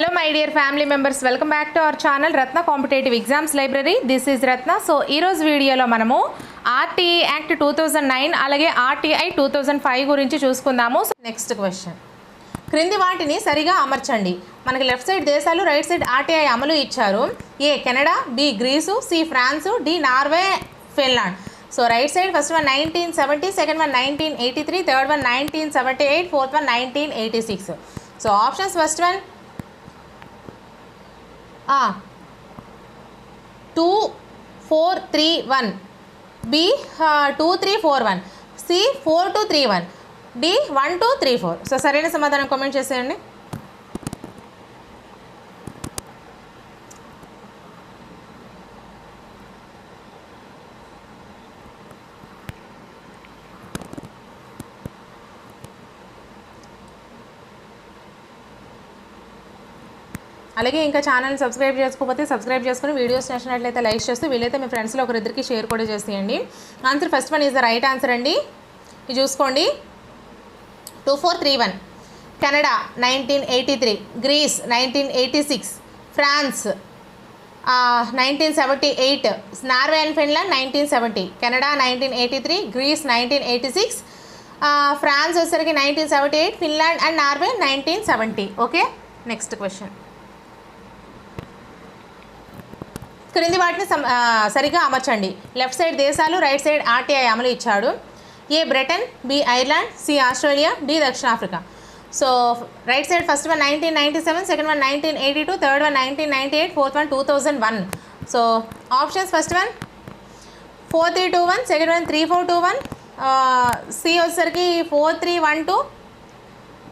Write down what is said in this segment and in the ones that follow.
Hello my dear family members welcome back to our channel Ratna competitive exams library this is Ratna so ఈరోజు వీడియోలో మనము RTI act two thousand nine అలాగే RTI two thousand five గురించి చూసుకుందాము. Next question క్రింది వాటిని సరిగా అమర్చండి. మనకి లెఫ్ట్ సైడ్ దేశాలు రైట్ సైడ్ ఆర్టీఐ అమలు ఇచ్చారు. A Canada B Greece C France D Norway Finland. So right side first one nineteen seventy second one nineteen eighty three third one nineteen seventy eight fourth one nineteen eighty six so options first one two four three one. B two three four one. C four two three one. D one two three four. So సరైన సమాధానం comment చేసేయండి. అలాగే ఇంకా channel subscribe చేసుకోకపోతే subscribe చేసుకుని videos నచ్చినట్లయితే like చేస్తూ వీలైతే మీ ఫ్రెండ్స్లో ఒకరిద్దరికి షేర్ కూడా చేసేయండి. Answer first one is the right answer అండి. ఇది చూసుకోండి. Two four three one. Canada nineteen eighty three. Greece nineteen eighty six. France nineteen seventy eight. Norway and Finland nineteen seventy. Canada nineteen eighty three. Greece nineteen eighty six. France వచ్చేసరికి nineteen seventy eight. Finland and Norway nineteen seventy. Okay? Next question. క్రింది వాటిని సమ- సరిగా అమర్చండి. Left side దేశాలు right side RTI అమలు ఇచ్చాడు. A Britain B Ireland C Australia D దక్షిణాఫ్రికా. So right side first one nineteen ninety seven second one nineteen eighty two third one nineteen ninety eight fourth one two thousand one. So options first one four three two one second one three four two one C వచ్చేసరికి four three one two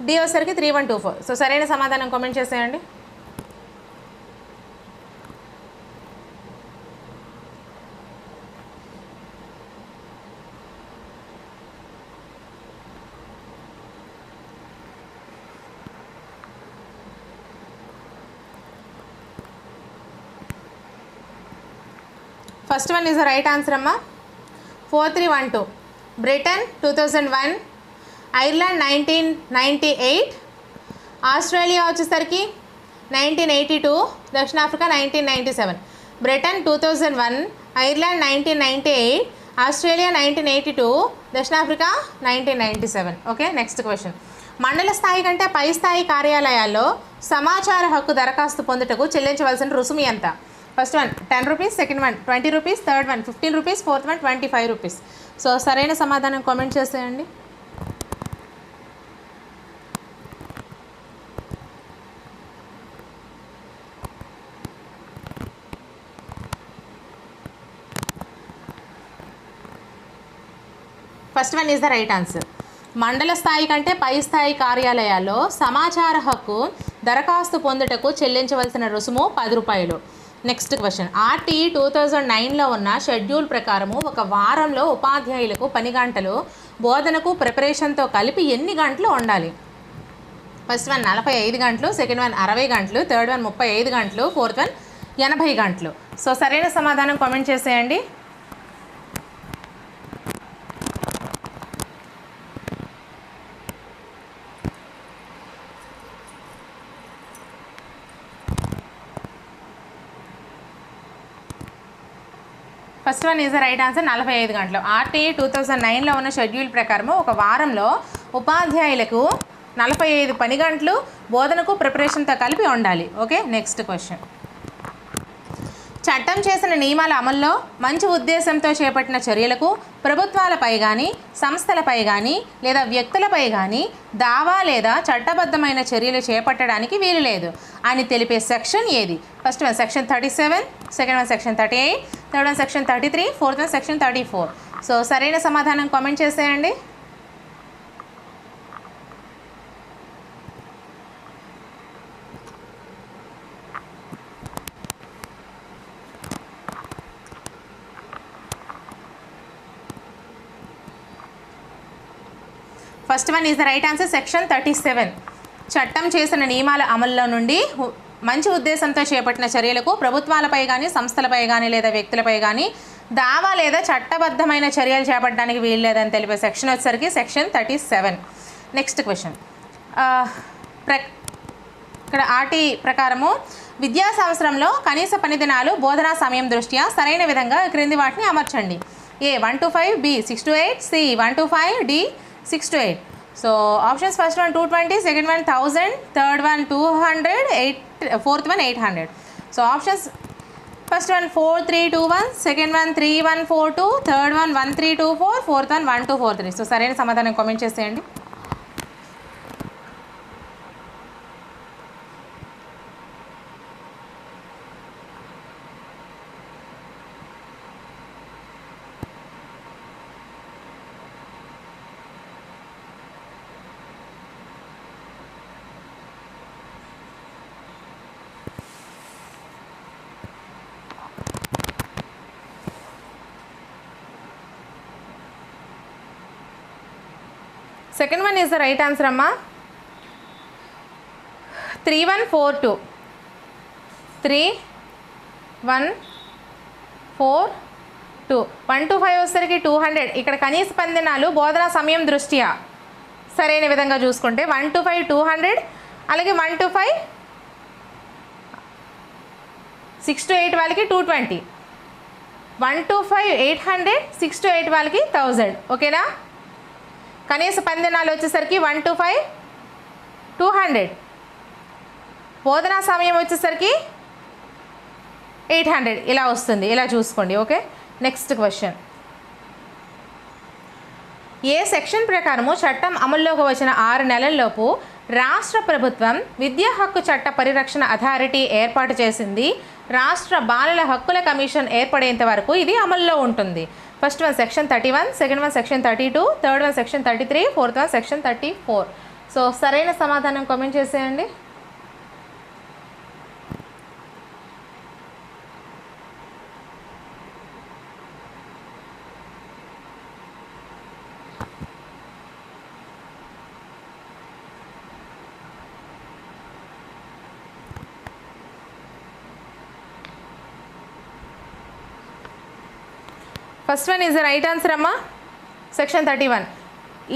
D వచ్చేసరికి three one two four. So సరైన సమాధానం comment చేసేయండి. First one is the right answer అమ్మా. Four three one two. Britain two thousand one Ireland nineteen ninety eight Australia వచ్చేసరికి nineteen eighty two దక్షిణాఫ్రికా nineteen ninety seven. Britain two thousand one Ireland nineteen ninety eight Australia nineteen eighty two దక్షిణాఫ్రికా nineteen ninety seven. Okay next question. మండల స్థాయి కంటే పై స్థాయి కార్యాలయాల్లో సమాచార హక్కు దరఖాస్తు పొందుటకు చెల్లించవలసిన రుసుము ఎంత? First one ten rupees second one twenty rupees third one fifteen rupees fourth one twenty five rupees. So సరైన సమాధానం కామెంట్ చేసేయండి. First one is the right answer. మండల స్థాయి కంటే పై స్థాయి కార్యాలయాల్లో సమాచార హక్కు దరఖాస్తు పొందుటకు చెల్లించవలసిన రుసుము పది రూపాయలు. Next question RTI two thousand నైన్లో ఉన్న షెడ్యూల్ ప్రకారము ఒక వారంలో ఉపాధ్యాయులకు పని గంటలు బోధనకు ప్రిపరేషన్తో కలిపి ఎన్ని గంటలు ఉండాలి? ఫస్ట్ వన్ నలభై ఐదు గంటలు సెకండ్ వన్ అరవై గంటలు థర్డ్ వన్ ముప్పై ఐదు గంటలు ఫోర్త్ వన్ ఎనభై గంటలు. సో సరైన సమాధానం కామెంట్ చేసేయండి. First one is the right answer నలభై ఐదు గంటలు. ఆర్టీఈ టూ థౌజండ్ నైన్లో ఉన్న షెడ్యూల్ ప్రకారం ఒక వారంలో ఉపాధ్యాయులకు నలభై ఐదు పని గంటలు బోధనకు ప్రిపరేషన్తో కలిపి ఉండాలి. ఓకే నెక్స్ట్ క్వశ్చన్ చట్టం చేసిన నియమాల అమల్లో మంచి ఉద్దేశంతో చేపట్టిన చర్యలకు ప్రభుత్వాలపై కానీ సంస్థలపై కానీ లేదా వ్యక్తులపై కానీ దావా లేదా చట్టబద్ధమైన చర్యలు చేపట్టడానికి వీలు లేదు. అని తెలిపే సెక్షన్ ఏది? First one section thirty seven second one section thirty eight third one section thirty three fourth one section thirty four. So సరైన సమాధానం కామెంట్ చేసేయండి. First one is the right answer section thirty seven. చట్టం చేసిన నియమాల అమల్లో నుండి మంచి ఉద్దేశంతో చేపట్టిన చర్యలకు ప్రభుత్వాలపై కానీ సంస్థలపై కానీ లేదా వ్యక్తులపై కానీ దావా లేదా చట్టబద్ధమైన చర్యలు చేపట్టడానికి వీలు లేదని తెలిపే సెక్షన్ వచ్చేసరికి section thirty seven. Next question. ప్ర ఇక్కడ ఆర్టీ ప్రకారము విద్యా సంవత్సరంలో కనీస పని దినాలు బోధనా సమయం దృష్ట్యా సరైన విధంగా క్రింది వాటిని అమర్చండి. A one to five B six to eight C one to five D six to eight. So options first one two twenty second one thousand third one two hundred eight fourth one eight hundred. So options first one four three two one second one three one four two third one one three two four fourth one one two four three. So సరైన సమాధానం comment చేసేయండి. Second one is the right answer అమ్మా. Three one four two. Three one four two. One to five వచ్చేసరికి two hundred. ఇక్కడ కనీస పందినాలు బోధనా సమయం దృష్ట్యా? సరైన విధంగా చూసుకుంటే one to five two hundred అలాగే one to five six to eight వాళ్ళకి two twenty. One to five eight hundred six to eight వాళ్ళకి థౌజండ్. ఓకేనా? కనీస పందినాలు వచ్చేసరికి one to five two hundred బోధనా సమయం వచ్చేసరికి ఎయిట్ హండ్రెడ్ ఇలా వస్తుంది. ఇలా చూసుకోండి. Okay? Next question A section ప్రకారము చట్టం అమల్లోకి వచ్చిన ఆరు నెలల్లోపు రాష్ట్ర ప్రభుత్వం విద్యా హక్కు చట్ట పరిరక్షణ అథారిటీ ఏర్పాటు చేసింది. రాష్ట్ర బాలల హక్కుల కమిషన్ ఏర్పడేంత వరకు ఇది అమల్లో ఉంటుంది. First one section thirty one second one section thirty two third one section thirty three fourth one section thirty four. So సరైన సమాధానం కామెంట్ చేసేయండి. First one is the right answer అమ్మా. సెక్షన్ థర్టీ వన్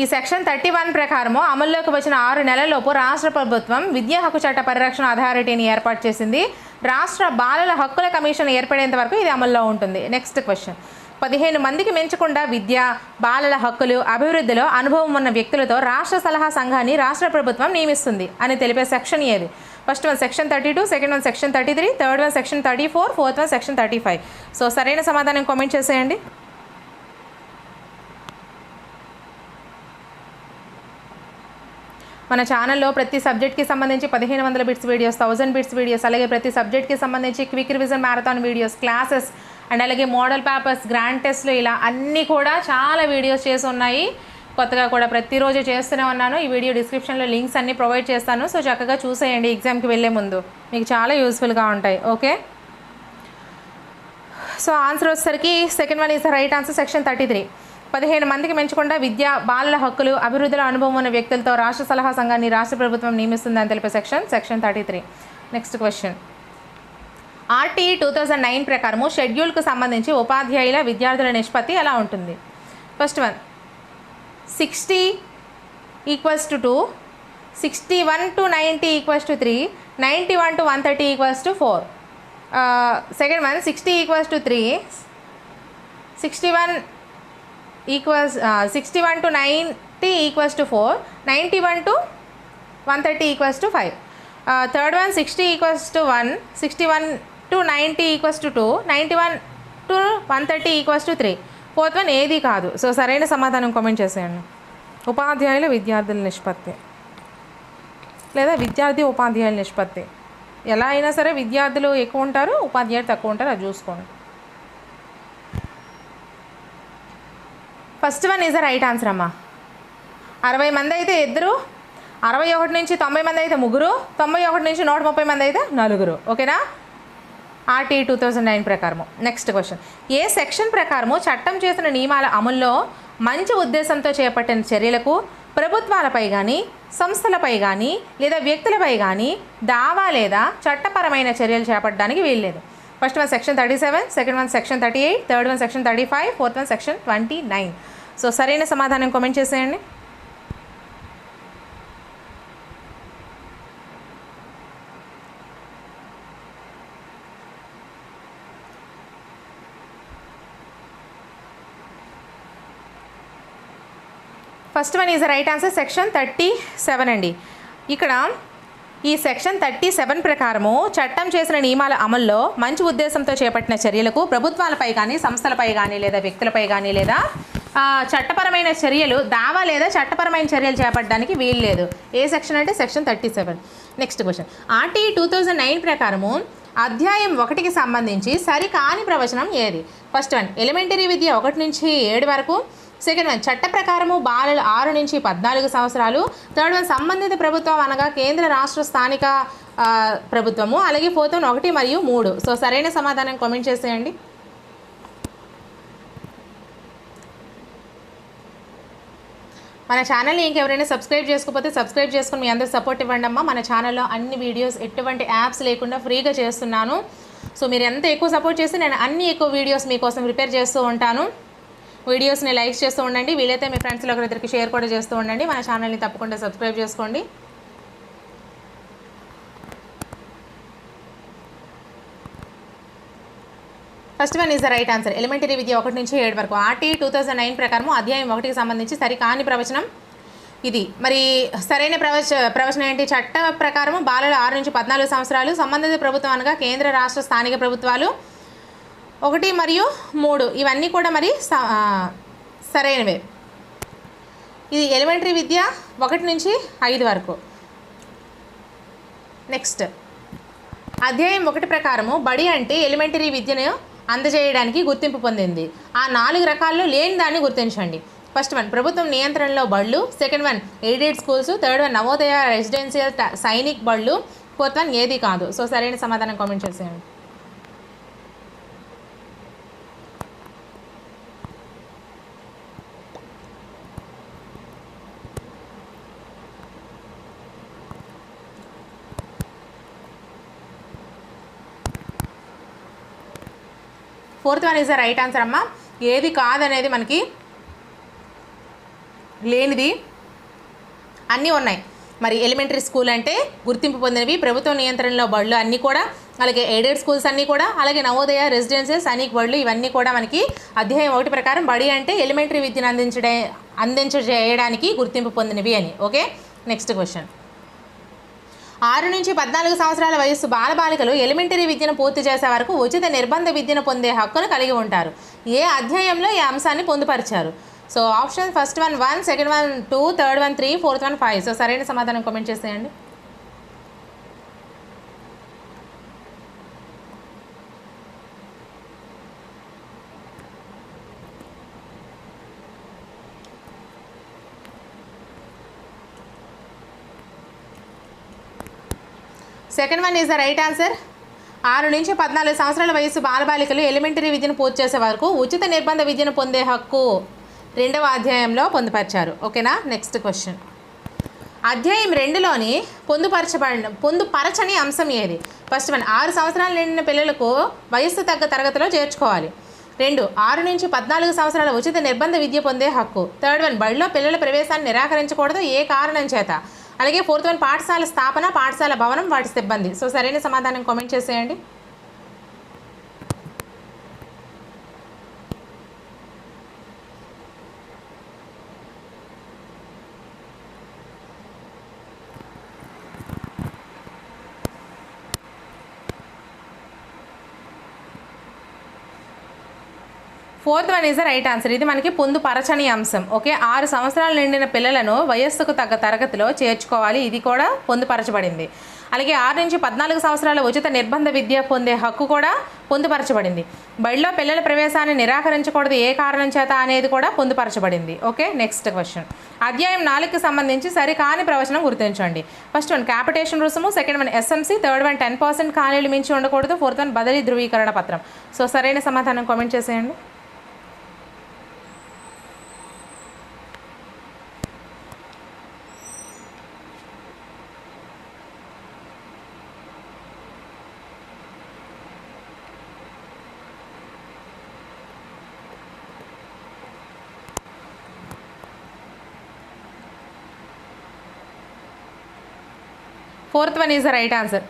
ఈ section thirty one ప్రకారము అమల్లోకి వచ్చిన ఆరు నెలల్లోపు రాష్ట్ర ప్రభుత్వం విద్యా హక్కు చట్ట పరిరక్షణ అథారిటీని ఏర్పాటు చేసింది. రాష్ట్ర బాలల హక్కుల కమిషన్ ఏర్పడేంత వరకు ఇది అమల్లో ఉంటుంది. నెక్స్ట్ క్వశ్చన్ పదిహేను మందికి మించకుండా విద్య బాలల హక్కులు అభివృద్ధిలో అనుభవం ఉన్న వ్యక్తులతో రాష్ట్ర సలహా సంఘాన్ని రాష్ట్ర ప్రభుత్వం నియమిస్తుంది అని తెలిపే సెక్షన్ ఏది? First one section thirty two second one section thirty three third one section thirty four fourth one section thirty five so సరైన సమాధానం కామెంట్ చేసేయండి. మన ఛానల్లో ప్రతి సబ్జెక్ట్కి సంబంధించి పదిహేను వందల bits videos thousand bits videos అలాగే ప్రతి సబ్జెక్ట్కి సంబంధించి quick revision marathon videos classes and అలాగే మోడల్ పేపర్స్ గ్రాండ్ టెస్ట్లు ఇలా అన్నీ కూడా చాలా వీడియోస్ చేసి ఉన్నాయి. కొత్తగా కూడా ప్రతిరోజు చేస్తూనే ఉన్నాను. ఈ వీడియో డిస్క్రిప్షన్లో లింక్స్ అన్నీ ప్రొవైడ్ చేస్తాను. సో చక్కగా చూసేయండి ఎగ్జామ్కి వెళ్ళే ముందు. మీకు చాలా యూస్ఫుల్గా ఉంటాయి. ఓకే సో ఆన్సర్ వచ్చేసరికి second one is right answer section thirty three పదిహేను మందికి పెంచకుండా విద్య బాలల హక్కులు అభివృద్ధిలో అనుభవం ఉన్న వ్యక్తులతో రాష్ట్ర సలహా సంఘాన్ని రాష్ట్ర ప్రభుత్వం నియమిస్తుందని తెలిపే section section thirty three. Next question RTE two thousand nine ప్రకారము షెడ్యూల్కు సంబంధించి ఉపాధ్యాయుల విద్యార్థుల నిష్పత్తి ఎలా ఉంటుంది? First one sixty equals to two sixty one to ninety equals to three ninety one to one thirty equals to four second one sixty equals to three sixty one equals sixty one to ninety equals to four ninety one to one thirty equals to five third one sixty equals to one sixty one to ninety equals to two ninety one to one thirty equals to three fourth one ఏది కాదు. So సరైన సమాధానం comment చేసేయండి. ఉపాధ్యాయుల విద్యార్థుల నిష్పత్తి. లేదా విద్యార్థి ఉపాధ్యాయుల నిష్పత్తి. ఎలా అయినా సరే విద్యార్థులు ఎక్కువ ఉంటారు ఉపాధ్యాయులు తక్కువ ఉంటారు అది చూసుకోండి. First one is the right answer అమ్మా. అరవై మంది అయితే ఇద్దరు అరవై ఒకటి నుంచి తొంభై మంది అయితే ముగ్గురు తొంభై ఒకటి నుంచి నూట ముప్పై మంది అయితే నలుగురు. ఓకేనా? ఆర్టీ టూ థౌజండ్ నైన్ ప్రకారము. నెక్స్ట్ క్వశ్చన్ ఏ సెక్షన్ ప్రకారము చట్టం చేసిన నియమాల అమల్లో మంచి ఉద్దేశంతో చేపట్టిన చర్యలకు ప్రభుత్వాలపై కానీ సంస్థలపై కానీ లేదా వ్యక్తులపై కానీ దావా లేదా చట్టపరమైన చర్యలు చేపట్టడానికి వీల్లేదు. First one section thirty seven second one section thirty eight third one section thirty five fourth one section twenty nine so సరైన సమాధానం కామెంట్ చేసేయండి. First one is right answer section thirty seven అండి. ఇక్కడ ఈ సెక్షన్ థర్టీ సెవెన్ ప్రకారము చట్టం చేసిన నియమాల అమల్లో మంచి ఉద్దేశంతో చేపట్టిన చర్యలకు ప్రభుత్వాలపై కానీ సంస్థలపై కానీ లేదా వ్యక్తులపై కానీ లేదా చట్టపరమైన చర్యలు దావా లేదా చట్టపరమైన చర్యలు చేపట్టడానికి వీలు లేదు. ఏ సెక్షన్ అంటే section thirty seven. Next question. RT two thousand nine ప్రకారము అధ్యాయం ఒకటికి సంబంధించి సరికాని ప్రవచనం ఏది? ఫస్ట్ వన్ ఎలిమెంటరీ విద్య ఒకటి నుంచి ఏడు వరకు సెకండ్ వన్ చట్ట ప్రకారము బాలలు ఆరు నుంచి పద్నాలుగు సంవత్సరాలు. థర్డ్ వన్ సంబంధిత ప్రభుత్వం అనగా కేంద్ర రాష్ట్ర స్థానిక ప్రభుత్వము. అలాగే ఫోర్త్ వన్ ఒకటి మరియు మూడు. సో సరైన సమాధానం కామెంట్ చేసేయండి. మన ఛానల్ని ఇంకెవరైనా సబ్స్క్రైబ్ చేసుకోకపోతే సబ్స్క్రైబ్ చేసుకుని మీ అందరూ సపోర్ట్ ఇవ్వండి అమ్మా. మన ఛానల్లో అన్ని వీడియోస్ ఎటువంటి యాప్స్ లేకుండా ఫ్రీగా చేస్తున్నాను. సో మీరు ఎంత ఎక్కువ సపోర్ట్ చేస్తే నేను అన్ని ఎక్కువ వీడియోస్ మీకోసం ప్రిపేర్ చేస్తూ ఉంటాను. వీడియోస్ని లైక్ చేస్తూ ఉండండి. వీలైతే మీ ఫ్రెండ్స్లో ఒకరిద్దరికి షేర్ కూడా చేస్తూ ఉండండి. మన ఛానల్ని తప్పకుండా సబ్స్క్రైబ్ చేసుకోండి. First one is the right answer elementary విద్య ఒకటి నుంచి ఏడు వరకు. ఆర్టీ టూ థౌజండ్ నైన్ ప్రకారం అధ్యాయం ఒకటికి సంబంధించి సరికాని ప్రవచనం ఇది. మరి సరైన ప్రవచ ప్రవచనం ఏంటి? చట్ట ప్రకారం బాలలు ఆరు నుంచి పద్నాలుగు సంవత్సరాలు సంబంధిత ప్రభుత్వం అనగా కేంద్ర రాష్ట్ర స్థానిక ప్రభుత్వాలు ఒకటి మరియు మూడు. ఇవన్నీ కూడా మరి స- సరైనవే. ఇది ఎలిమెంటరీ విద్య ఒకటి నుంచి ఐదు వరకు. నెక్స్ట్ అధ్యాయం ఒకటి ప్రకారము బడి అంటే ఎలిమెంటరీ విద్యను అందజేయడానికి గుర్తింపు పొందింది. ఆ నాలుగు రకాల్లో లేని దాన్ని గుర్తించండి. ఫస్ట్ వన్ ప్రభుత్వం నియంత్రణలో బళ్ళు. Second one aided schools third one Navodaya residential Sainik బళ్ళు. ఫోర్త్ వన్ ఏది కాదు. సో సరైన సమాధానం కామెంట్ చేసేయండి. Fourth one is the right answer అమ్మ. ఏది కాదనేది మనకి లేనిది అన్నీ ఉన్నాయి. మరి ఎలిమెంటరీ స్కూల్ అంటే గుర్తింపు పొందినవి ప్రభుత్వ నియంత్రణలో బళ్ళు అన్నీ కూడా అలాగే ఎయిడెడ్ స్కూల్స్ అన్నీ కూడా అలాగే నవోదయ రెసిడెన్సెస్ అనేక బళ్ళు ఇవన్నీ కూడా మనకి అధ్యాయం ఒకటి ప్రకారం బడి అంటే ఎలిమెంటరీ విద్యను అందించడే అందించ చేయడానికి గుర్తింపు పొందినవి అని. ఓకే? Next question. ఆరు నుంచి పద్నాలుగు సంవత్సరాల వయస్సు బాలబాలికలు ఎలిమెంటరీ విద్యను పూర్తి చేసే వరకు ఉచిత నిర్బంధ విద్యను పొందే హక్కును కలిగి ఉంటారు. ఏ అధ్యాయంలో ఈ అంశాన్ని పొందుపరిచారు? So option first one one second one two third one three fourth one five. So సరైన సమాధానం కామెంట్ చేసేయండి. Second one is the right answer. ఆరు నుంచి పద్నాలుగు సంవత్సరాల వయసు బాలబాలికలు ఎలిమెంటరీ విద్యను పూర్తి చేసే వరకు ఉచిత నిర్బంధ విద్యను పొందే హక్కు రెండవ అధ్యాయంలో పొందుపరిచారు. ఓకేనా? నెక్స్ట్ క్వశ్చన్ అధ్యాయం రెండులోని పొందుపరచబడిన పొందుపరచని అంశం ఏది? ఫస్ట్ వన్ ఆరు సంవత్సరాలు నిండిన పిల్లలకు వయస్సు తగ్గ తరగతిలో చేర్చుకోవాలి. రెండు ఆరు నుంచి పద్నాలుగు సంవత్సరాల ఉచిత నిర్బంధ విద్య పొందే హక్కు. థర్డ్ వన్ బడిలో పిల్లల ప్రవేశాన్ని నిరాకరించకూడదు. ఏ కారణం చేత? అలాగే ఫోర్త్ వన్ పాఠశాల స్థాపన పాఠశాల భవనం వాటి సిబ్బంది. సో సరైన సమాధానం కామెంట్ చేసేయండి. Fourth one is the right answer. ఇది మనకి పొందుపరచని అంశం. ఓకే? ఆరు సంవత్సరాలు నిండిన పిల్లలను వయస్సుకు తగ్గ తరగతిలో చేర్చుకోవాలి. ఇది కూడా పొందుపరచబడింది అలాగే ఆరు నుంచి పద్నాలుగు సంవత్సరాల ఉచిత నిర్బంధ విద్య పొందే హక్కు కూడా పొందుపరచబడింది బడిలో పిల్లల ప్రవేశాన్ని నిరాకరించకూడదు ఏ కారణం చేత అనేది కూడా పొందుపరచబడింది ఓకే? Next question. అధ్యాయం నాలుగుకి సంబంధించి సరికాని ప్రవచనం గుర్తించండి. ఫస్ట్ వన్ క్యాపిటేషన్ రుసుము. Second one SMC third one ten percent ఖాళీలు మించి ఉండకూడదు. ఫోర్త్ వన్ బదిలీ ధృవీకరణ పత్రం. సో సరైన సమాధానం కామెంట్ చేసేయండి. Fourth one is the right answer.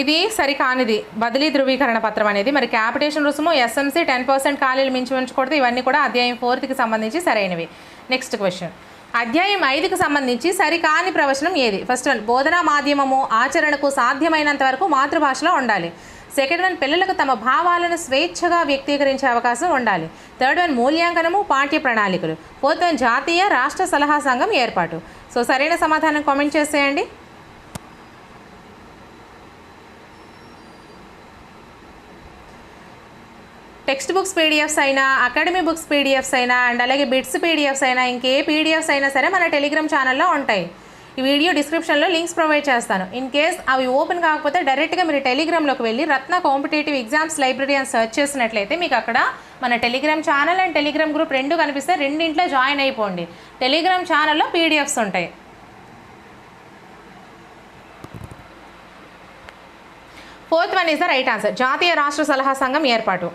ఇది సరికానిది. బదిలీ ధృవీకరణ పత్రం అనేది. మరి క్యాపిటేషన్ రుసుము ఎస్ఎంసీ టెన్ పర్సెంట్ ఖాళీలు మించి ఉంచకూడదు. ఇవన్నీ కూడా అధ్యాయం ఫోర్త్కి సంబంధించి సరైనవి. Next question. అధ్యాయం ఐదుకు సంబంధించి సరికాని ప్రవచనం ఏది? ఫస్ట్ వన్ బోధనా మాధ్యమము ఆచరణకు సాధ్యమైనంత వరకు మాతృభాషలో ఉండాలి. సెకండ్ వన్ పిల్లలకు తమ భావాలను స్వేచ్ఛగా వ్యక్తీకరించే అవకాశం ఉండాలి. థర్డ్ వన్ మూల్యాంకనము పాఠ్య ప్రణాళికలు. ఫోర్త్ వన్ జాతీయ రాష్ట్ర సలహా సంఘం ఏర్పాటు. సో సరైన సమాధానం కామెంట్ చేసేయండి. టెక్స్ట్ బుక్స్ పీడిఎఫ్స్ అయినా అకాడమీ బుక్స్ పీడిఎఫ్స్ అయినా అండ్ అలాగే బిట్స్ పీడిఎఫ్స్ అయినా ఇంకే పీడిఎఫ్స్ అయినా సరే మన టెలిగ్రామ్ ఛానల్లో ఉంటాయి. ఈ వీడియో డిస్క్రిప్షన్లో లింక్స్ ప్రొవైడ్ చేస్తాను. ఇన్ కేస్ అవి ఓపెన్ కాకపోతే డైరెక్ట్గా మీరు టెలిగ్రామ్లోకి వెళ్ళి రత్న కాంపిటేటివ్ ఎగ్జామ్స్ లైబ్రరీ అని సెర్చ్ చేసినట్లయితే మీకు అక్కడ మన Telegram channel and Telegram group రెండు కనిపిస్తే రెండింట్లో జాయిన్ అయిపోండి. టెలిగ్రామ్ ఛానల్లో పీడిఎఫ్స్ ఉంటాయి. Fourth one is the right answer. జాతీయ రాష్ట్ర సలహా సంఘం ఏర్పాటు.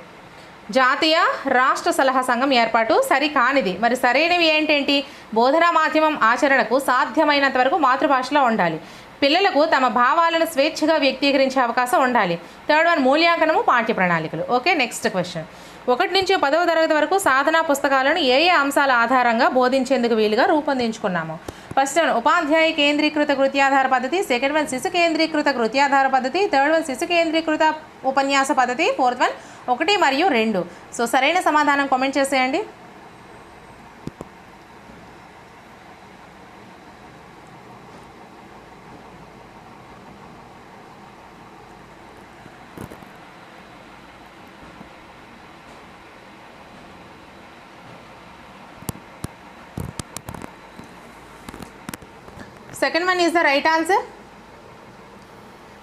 జాతీయ రాష్ట్ర సలహా సంఘం ఏర్పాటు సరికానిది. మరి సరైనవి ఏంటేంటి? బోధనా మాధ్యమం ఆచరణకు సాధ్యమైనంత వరకు మాతృభాషలో ఉండాలి. పిల్లలకు తమ భావాలను స్వేచ్ఛగా వ్యక్తీకరించే అవకాశం ఉండాలి. థర్డ్ వన్ మూల్యాంకనము పాఠ్య ప్రణాళికలు. Okay next question. ఒకటి నుంచి పదవ తరగతి వరకు సాధనా పుస్తకాలను ఏ ఏ అంశాల ఆధారంగా బోధించేందుకు వీలుగా రూపొందించుకున్నాము? ఫస్ట్ వన్ ఉపాధ్యాయ కేంద్రీకృత కృత్యాధార పద్ధతి సెకండ్ వన్ శిశు కేంద్రీకృత కృత్యాధార పద్ధతి థర్డ్ వన్ శిశు కేంద్రీకృత ఉపన్యాస పద్ధతి ఫోర్త్ వన్ ఒకటి మరియు రెండు సో సరైన సమాధానం కామెంట్ చేసేయండి second one is the right answer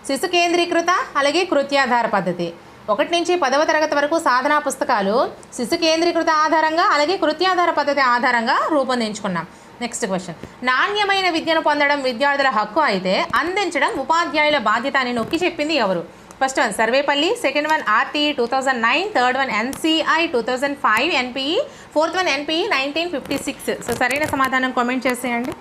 శిశు కేంద్రీకృత అలాగే కృత్యాధార పద్ధతి. ఒకటి నుంచి పదవ తరగతి వరకు సాధనా పుస్తకాలు శిశు కేంద్రీకృత ఆధారంగా అలాగే కృత్యాధార పద్ధతి ఆధారంగా రూపొందించుకున్నాం. నెక్స్ట్ క్వశ్చన్ నాణ్యమైన విద్యను పొందడం విద్యార్థుల హక్కు అయితే అందించడం ఉపాధ్యాయుల బాధ్యత అని నొక్కి చెప్పింది ఎవరు? First one Sarvepalli. Second one RTE two thousand nine third one NCI two thousand five NPE fourth one NPE nineteen fifty six so సరైన సమాధానం కామెంట్ చేసేయండి.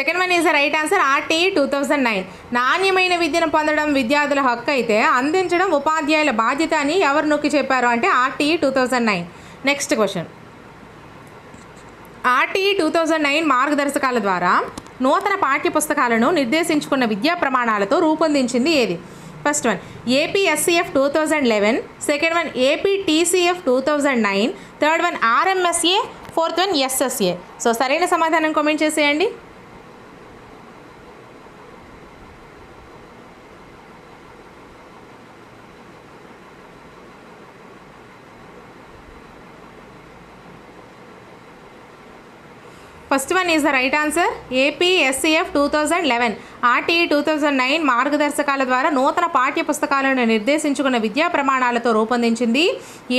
Second one is right answer RTE two thousand nine నాణ్యమైన విద్యను పొందడం విద్యార్థుల హక్కు అయితే అందించడం ఉపాధ్యాయుల బాధ్యత అని ఎవరు నొక్కి చెప్పారు అంటే RTE two thousand nine next question RTE two thousand nine మార్గదర్శకాల ద్వారా నూతన పాఠ్యపుస్తకాలను నిర్దేశించుకున్న విద్యా ప్రమాణాలతో రూపొందించింది ఏది? First one APSCF two thousand eleven second one AP TCF two thousand nine third one RMSA fourth one SSA so సరైన సమాధానం కామెంట్ చేసేయండి. First one is the right answer. APSCF two thousand eleven RTE two thousand nine మార్గదర్శకాల ద్వారా నూతన పాఠ్య పుస్తకాలను నిర్దేశించుకున్న విద్యా ప్రమాణాలతో రూపొందించింది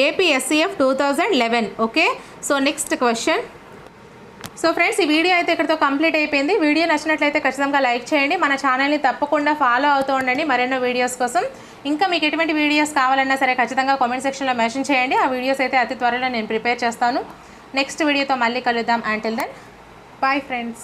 APSCF two thousand eleven okay so next question so friends ఈ వీడియో అయితే ఇక్కడితో కంప్లీట్ అయిపోయింది. వీడియో నచ్చినట్లయితే ఖచ్చితంగా లైక్ చేయండి. మన ఛానల్ని తప్పకుండా ఫాలో అవుతూ ఉండండి. మరెన్నో వీడియోస్ కోసం. ఇంకా మీకు ఎటువంటి వీడియోస్ కావాలన్నా సరే ఖచ్చితంగా కామెంట్ సెక్షన్లో మెన్షన్ చేయండి. ఆ వీడియోస్ అయితే అతి త్వరలో నేను ప్రిపేర్ చేస్తాను. నెక్స్ట్ వీడియోతో మళ్ళీ కలుద్దాం. Until then bye friends